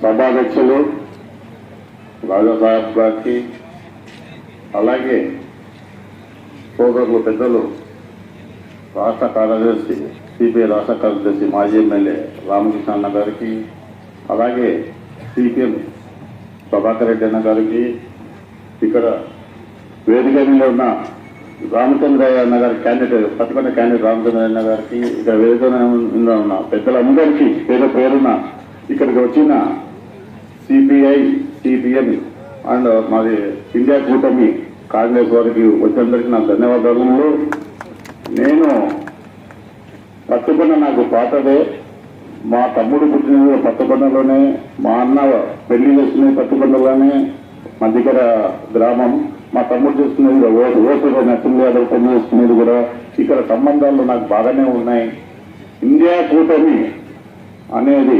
సభాధ్యక్షులు రాజాసాహెబ్ గారికి అలాగే సోదరులు పెద్దలు రాష్ట్ర కార్యదర్శి సిపిఐ రాష్ట్ర కార్యదర్శి మాజీ ఎమ్మెల్యే రామకృష్ణ అన్న గారికి అలాగే సిపిఎం ప్రభాకర్ రెడ్డి అన్న గారికి ఇక్కడ వేదిక మీద ఉన్న రామచంద్రయ్య అన్న గారి క్యాండిడేట్ పట్టుకున్న క్యాండిడేట్ రామచంద్రయ్య అన్న గారికి ఇక్కడ వేదిక ఉన్న పెద్దలందరికీ పేరు పేరున ఇక్కడికి వచ్చిన సిపిఐ సిపిఎం అండ్ మాది ఇండియా కూటమి కాంగ్రెస్ వారికి వచ్చినందరికీ నా ధన్యవాదాలు. నేను పట్టుకున్న నాకు పాతదే. మా తమ్ముడు పుట్టిన పట్టుకొండలోనే మా అన్న పెళ్ళి చేసుకునే పట్టుకొండలోనే మా దగ్గర గ్రామం. మా తమ్ముడు చేసుకునేది ఓటు ఓటు నచ్చింది అదొక పెళ్ళి చేసుకునేది కూడా ఇక్కడ సంబంధాలు నాకు బాగానే ఉన్నాయి. ఇండియా కూటమి అనేది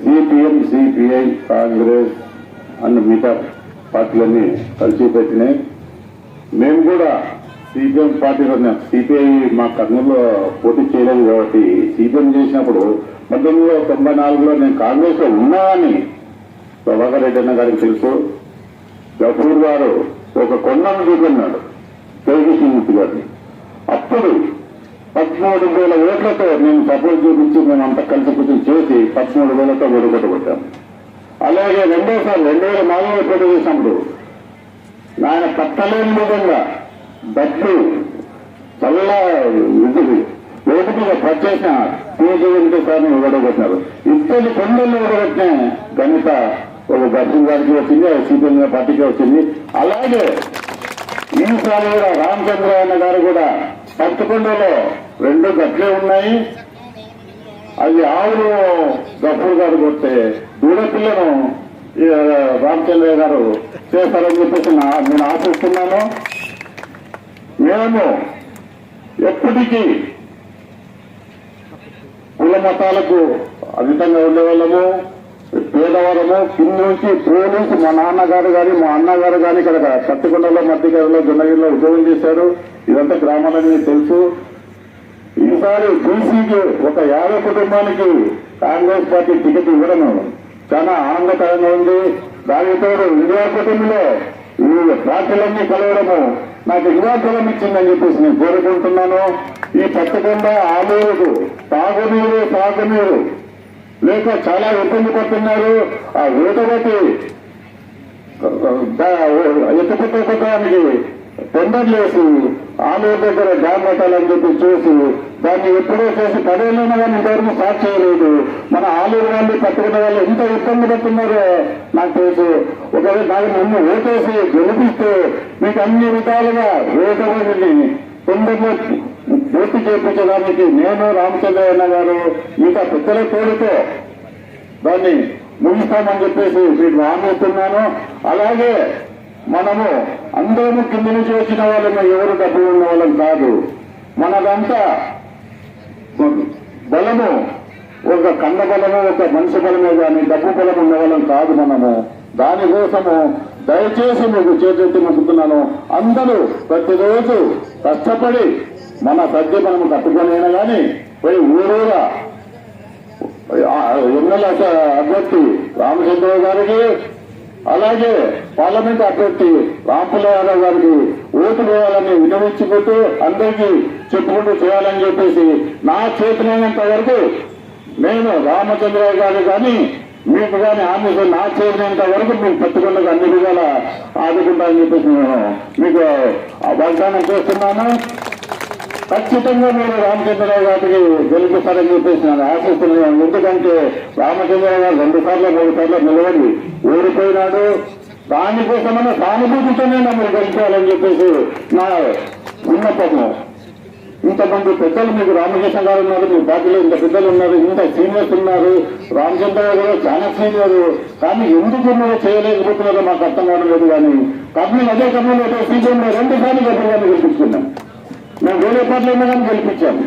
సిపిఎం సిపిఐ కాంగ్రెస్ అన్న మిగతా పార్టీలన్నీ కలిసి పెట్టినాయి. మేము కూడా సిపిఎం పార్టీలో సిపిఐ మా కర్నూలులో పోటీ చేయలేదు కాబట్టి సిపిఎం చేసినప్పుడు పంతొమ్మిది వందల తొంభై నాలుగులో నేను కాంగ్రెస్లో ఉన్నానని ప్రభాకర్ రెడ్డి అన్న గారికి తెలుసు. గఫూర్ గారు ఒక కొండను తెలుగు శ్రీకృష్ణమూర్తి గారిని. అప్పుడు పదమూడు వేల ఓట్లతో నేను సపోర్ట్ చూపించి మేము అంత కలిసి కూర్చొని చేసి పదమూడు వేలతో ఓడిగొట్టబట్టాం అలాగే రెండోసారి రెండు వేల నాలుగులో పోటీ చేసినప్పుడు ఆయన కట్టలేని విధంగా డబ్బు చల్ల ఇది వేదిక మీద ప్రత్యేక పీజీ వెంకటేశ్వరని ఓడగొట్టినారు ఇద్దరు కొండలు ఓడగొట్టిన గణిత ఒక దర్శన్ గారికి వచ్చింది సిపిఎం పార్టీకి వచ్చింది. అలాగే ఈసారి కూడా రామచంద్రయ్య గారు కూడా పట్టుకొండలో రెండు గట్లే ఉన్నాయి. అది ఆవులు గఫూర్ గారు కొడితే దూడపిల్లను ఈ రామచంద్రయ్య గారు చేస్తారని చెప్పేసి నా- నేను ఆశిస్తున్నాను. మేము ఎప్పటికీ కుల మతాలకు అధికంగా ఉండేవాళ్ళము పేదవాళ్ళము కింద నుంచి పోలీసు మా నాన్నగారు కానీ మా అన్నగారు కానీ ఇక్కడ కత్తికొండలో మధ్యగడలో జొన్నగిరిలో ఉద్యోగం చేశారు. ఇదంతా గ్రామాలని తెలుసు. ఈసారి బీసీకి ఒక యాభై కుటుంబానికి కాంగ్రెస్ పార్టీ టికెట్ ఇవ్వడం చాలా ఆనందకరంగా ఉంది. దానితో ఇండియా ఈ పార్టీలన్నీ కలవడము నాకు యువాకులం ఇచ్చిందని చెప్పేసి నేను కోరుకుంటున్నాను. ఈ పట్టకుండా ఆలూరుకు తాగునీరు తాగునీరు లేక చాలా ఇబ్బంది పడుతున్నారు. ఆ ఊటబట్టి ఎత్తుపెట్టుకోవడానికి టెండర్లు ఆలయ దగ్గర డ్యామ్ కట్టాలని చెప్పి చూసి దాన్ని ఎప్పుడో చేసి పదేళ్ళైనా కానీ ఇంతవరకు స్టార్ట్ చేయలేదు. మన ఆలూరు వాళ్ళు పట్టుకున్న వాళ్ళు ఎంత ఇబ్బంది పడుతున్నారో నాకు తెలుసు. ఒకవేళ నాకు నన్ను ఓటేసి గెలిపిస్తే మీకు అన్ని విధాలుగా వేటవాడిని తొందరలో పూర్తి చేయించడానికి నేను రామచంద్రయ్య గారు మిగతా పెద్దల తోడుతో దాన్ని ముగిస్తామని చెప్పేసి మీకు హామీ అలాగే మనము అందరము కింద నుంచి వచ్చిన వాళ్ళము ఎవరు డబ్బులు ఉన్న వాళ్ళం కాదు. మనదంతా బలము ఒక కండ బలము ఒక మనిషి బలమే కానీ డబ్బు బలం ఉన్న వాళ్ళం కాదు మనము. దానికోసము దయచేసి మీకు చేతులెత్తి మొక్కుతున్నాను. అందరూ ప్రతిరోజు కష్టపడి మన సద్య మనము కట్టుకునేనా కానీ పోయి ఊరూరా. ఎమ్మెల్యే అభ్యర్థి రామచంద్రరావు గారికి అలాగే పార్లమెంట్ అభ్యర్థి రాంపుల గారికి ఓటు వేయాలని వినవించుకుంటూ అందరికీ చెప్పుకుంటూ చేయాలని చెప్పేసి నా చేతనైనంత వరకు నేను రామచంద్రరావు గారు కానీ మీకు కానీ హామీ నా చేతనంత వరకు మీకు పట్టుకున్నది అన్ని ఆదుకుంటా ఆదుకుంటానని చెప్పేసి నేను మీకు వాగ్దానం చేస్తున్నాను. ఖచ్చితంగా మీరు రామచంద్రరావు గారికి గెలుపుతారని చెప్పేసి నేను ఆశిస్తున్నాను. ఎందుకంటే రామచంద్రరావు గారు రెండు సార్లు మూడు సార్లు నిలబడి ఓడిపోయినాడు. దానికోసమైన సానుభూతితోనే నన్ను గెలిచాలని చెప్పేసి నా విన్నపము. ఇంతమంది పెద్దలు మీకు రామకృష్ణ గారు ఉన్నారు మీ పార్టీలో ఇంత పెద్దలు ఉన్నారు ఇంత సీనియర్స్ ఉన్నారు. రామచంద్రరావు గారు చాలా సీనియర్. కానీ ఎందుకు మీరు చేయలేకపోతున్నారో మాకు అర్థం కావడం లేదు కానీ కర్నూలు అదే కర్నూలు సీజన్లో రెండు సార్లు గతంలో గెలిపించుకున్నాం. మేము వేరే పార్టీలో కానీ గెలిపించాము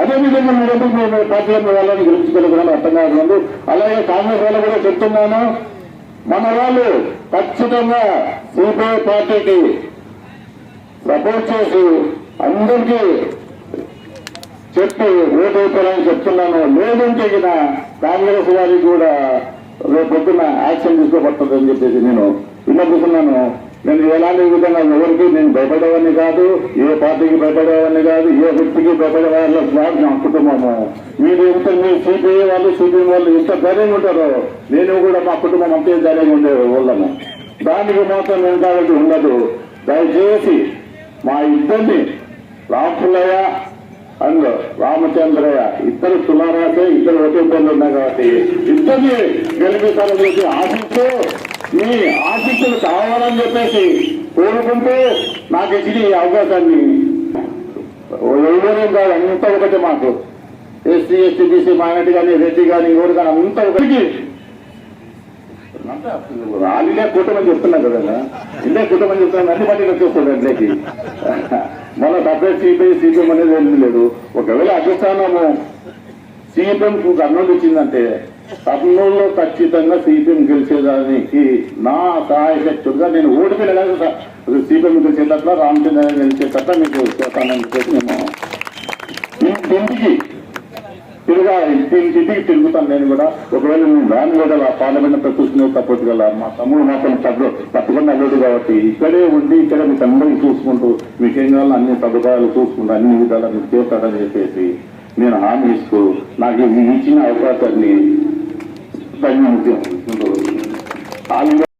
అదే విధంగా మీరు ఎందుకు మేము పార్టీలో వాళ్ళని గెలిపించగలుగుతున్నాం అర్థం కావట్లేదు అలాగే కాంగ్రెస్ వాళ్ళు కూడా చెప్తున్నాను. మన వాళ్ళు ఖచ్చితంగా సిపిఐ పార్టీకి సపోర్ట్ చేసి అందరికీ చెప్పి ఓటు వేయాలని చెప్తున్నాను. లేదంటే ఇక కాంగ్రెస్ వారికి కూడా రేపు పొద్దున్న యాక్షన్ తీసుకోబడుతుందని చెప్పేసి నేను విన్నపిస్తున్నాను. నేను ఎలాంటి విధంగా ఎవరికి నేను భయపడేవాడిని కాదు ఏ పార్టీకి భయపడేవాడిని కాదు ఏ వ్యక్తికి భయపడేవాళ్ళ కాదు నా కుటుంబము. మీరు ఎంత మీ సిపిఐ వాళ్ళు సిపిఎం వాళ్ళు ఎంత ధైర్యంగా ఉంటారో నేను కూడా మా కుటుంబం అంతే ధైర్యంగా ఉండే వాళ్ళము. దానికి మాత్రం నేను కాబట్టి ఉండదు. దయచేసి మా ఇద్దరిని రాఫులయ్య అండ్ రామచంద్రయ్య ఇద్దరు తులారాసే ఇద్దరు ఒకే పనులు ఉన్నాయి కాబట్టి ఇద్దరిని గెలిపిస్తారని చెప్పి ఆశిస్తూ మీ ఆశిస్సులు కావాలని చెప్పేసి కోరుకుంటూ నాకు ఇచ్చిన ఈ అవకాశాన్ని ఎవరేం కాదు అంతా ఒకటే మాకు. ఎస్సీ ఎస్టీ బీసీ మైనార్టీ కానీ రెడ్డి కానీ ఎవరు కానీ అంతా ఒకటికి రాలినే కూటమని చెప్తున్నా కదా ఇదే కూటమని చెప్తున్నా అన్ని పార్టీలు వచ్చేస్తుంది అట్లకి మన సపరేట్ సిపిఐ సిపిఎం అనేది ఏమీ లేదు. ఒకవేళ అధిష్టానము సిపిఎం కు కర్నూలు ఇచ్చిందంటే కర్నూలులో ఖచ్చితంగా సిపిఎం గెలిచేదానికి నా సహాయ నేను నేను ఓడిపోయిన కానీ సిపిఎం గెలిచేటట్ల రామచంద్ర గెలిచేటట్ల మీకు చేస్తానని చెప్పేసి నేను ఇంటింటికి తిరుగా ఇంటింటికి తిరుగుతాను నేను కూడా. ఒకవేళ నేను వ్యాన్ కూడా పార్లమెంట్ చూసుకునే తప్పదు కదా మా తమ్ముడు మాత్రం తగ్గు తప్పకుండా అల్లుడు కాబట్టి ఇక్కడే ఉండి ఇక్కడ మీకు అందరికీ చూసుకుంటూ మీకేం కావాలో అన్ని సదుపాయాలు చూసుకుంటూ అన్ని విధాలు మీకు చేస్తాడని చెప్పేసి నేను హామీ ఇస్తూ నాకు ఈ ఇచ్చిన అవకాశాన్ని பயன்படுத்தி